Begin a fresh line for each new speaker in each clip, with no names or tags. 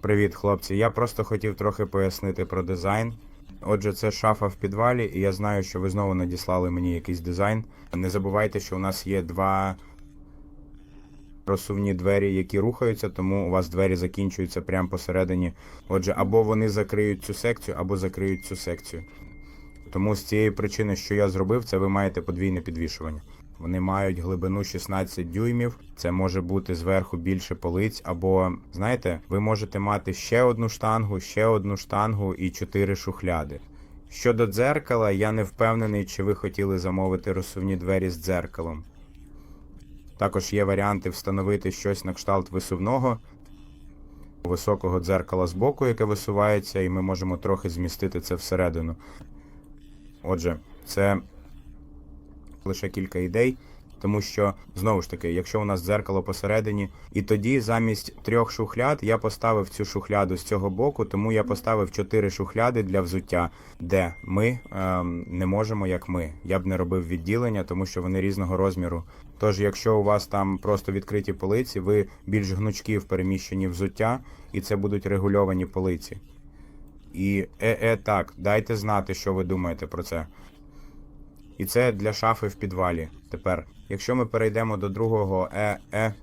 Привіт, хлопці. Я просто хотів трохи пояснити про дизайн. Отже, це шафа в підвалі, і я знаю, що ви знову надіслали мені якийсь дизайн. Не забувайте, що у нас є два розсувні двері, які рухаються, тому у вас двері закінчуються прямо посередині. Отже, або вони закриють цю секцію, або закриють цю секцію. Тому з цієї причини, що я зробив, це ви маєте подвійне підвішування. Вони мають глибину 16 дюймів. Це може бути зверху більше полиць, або знаєте, ви можете мати ще одну штангу, ще одну штангу і чотири шухляди. Щодо дзеркала, я не впевнений, чи ви хотіли замовити розсувні двері з дзеркалом. Також є варіанти встановити щось на кшталт висувного, високого дзеркала збоку, яке висувається, і ми можемо трохи змістити це всередину. Отже, це лише кілька ідей, тому що знову ж таки, якщо у нас дзеркало посередині, і тоді замість трьох шухляд я поставив цю шухляду з цього боку, тому я поставив чотири шухляди для взуття, де ми ем, не можемо, як ми. Я б не робив відділення, тому що вони різного розміру. Тож, якщо у вас там просто відкриті полиці, ви більш гнучкі в переміщенні взуття, і це будуть регульовані полиці. І е-е так, дайте знати, що ви думаєте про це. І це для шафи в підвалі. Тепер, якщо ми перейдемо до другого е-е,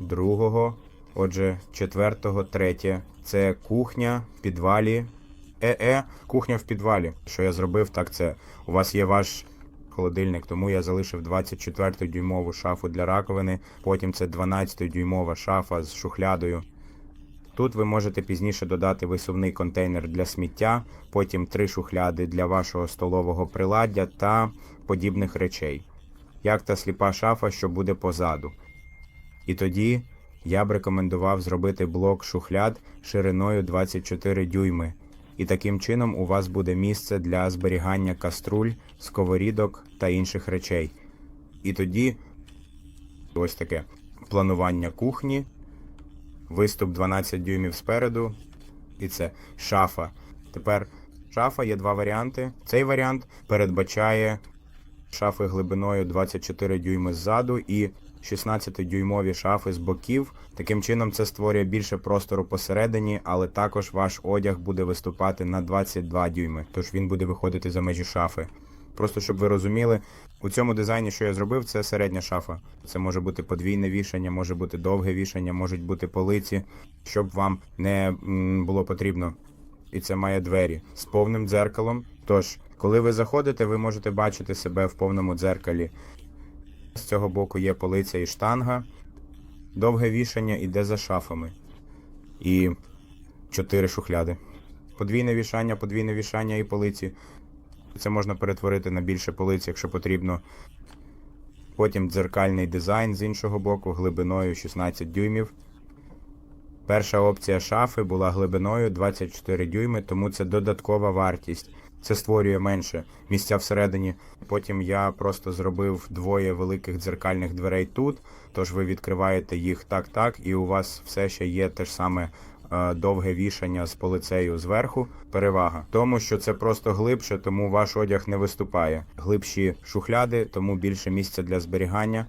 другого, отже, четвертого, третє, це кухня в підвалі. Е-е, кухня в підвалі. Що я зробив, так це у вас є ваш холодильник, тому я залишив 24-дюймову шафу для раковини, потім це 12-дюймова шафа з шухлядою. Тут ви можете пізніше додати висувний контейнер для сміття, потім три шухляди для вашого столового приладдя та подібних речей, як та сліпа шафа, що буде позаду. І тоді я б рекомендував зробити блок шухляд шириною 24 дюйми. І таким чином у вас буде місце для зберігання каструль, сковорідок та інших речей. І тоді ось таке планування кухні, виступ 12 дюймів спереду, і це шафа. Тепер шафа є два варіанти. Цей варіант передбачає шафи глибиною 24 дюйми ззаду і 16-дюймові шафи з боків. Таким чином це створює більше простору посередині, але також ваш одяг буде виступати на 22 дюйми, тож він буде виходити за межі шафи. Просто щоб ви розуміли, у цьому дизайні, що я зробив, це середня шафа. Це може бути подвійне вішання, може бути довге вішання, можуть бути полиці, щоб вам не було потрібно. І це має двері з повним дзеркалом. Тож, коли ви заходите, ви можете бачити себе в повному дзеркалі. З цього боку є полиця і штанга. Довге вішання іде за шафами. І чотири шухляди. Подвійне вішання, подвійне вішання і полиці. Це можна перетворити на більше полиць, якщо потрібно. Потім дзеркальний дизайн з іншого боку, глибиною 16 дюймів. Перша опція шафи була глибиною 24 дюйми, тому це додаткова вартість. Це створює менше місця всередині. Потім я просто зробив двоє великих дзеркальних дверей тут. Тож ви відкриваєте їх так-так, і у вас все ще є те ж саме довге вішання з полицею зверху. Перевага тому, що це просто глибше, тому ваш одяг не виступає. Глибші шухляди, тому більше місця для зберігання.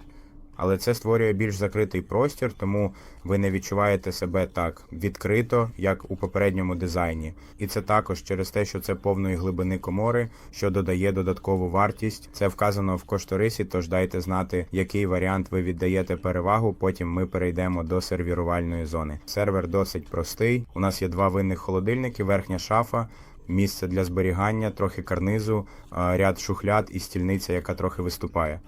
Але це створює більш закритий простір, тому ви не відчуваєте себе так відкрито, як у попередньому дизайні. І це також через те, що це повної глибини комори, що додає додаткову вартість. Це вказано в кошторисі, тож дайте знати, який варіант ви віддаєте перевагу. Потім ми перейдемо до сервірувальної зони. Сервер досить простий. У нас є два винних холодильники, верхня шафа. Місце для зберігання, трохи карнизу, ряд шухляд і стільниця, яка трохи виступає.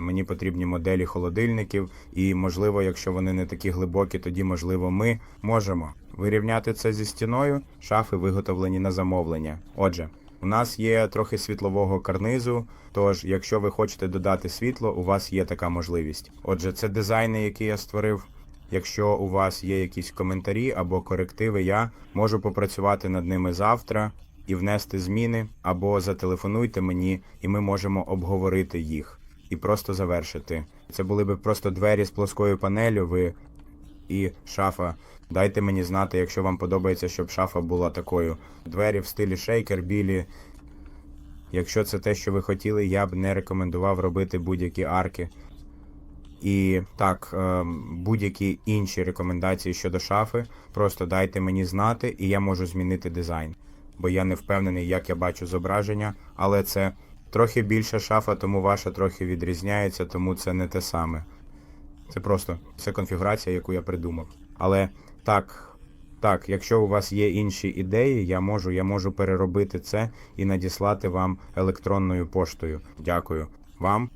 Мені потрібні моделі холодильників, і можливо, якщо вони не такі глибокі, тоді можливо ми можемо вирівняти це зі стіною. Шафи виготовлені на замовлення. Отже, у нас є трохи світлового карнизу. Тож, якщо ви хочете додати світло, у вас є така можливість. Отже, це дизайни, які я створив. Якщо у вас є якісь коментарі або корективи, я можу попрацювати над ними завтра і внести зміни, або зателефонуйте мені, і ми можемо обговорити їх і просто завершити. Це були би просто двері з плоскою панелю, ви і шафа. Дайте мені знати, якщо вам подобається, щоб шафа була такою. Двері в стилі шейкер, білі. Якщо це те, що ви хотіли, я б не рекомендував робити будь-які арки. І так, е, будь-які інші рекомендації щодо шафи, просто дайте мені знати, і я можу змінити дизайн. Бо я не впевнений, як я бачу зображення, але це трохи більша шафа, тому ваша трохи відрізняється, тому це не те саме. Це просто це конфігурація, яку я придумав. Але так, так, якщо у вас є інші ідеї, я можу, я можу переробити це і надіслати вам електронною поштою. Дякую вам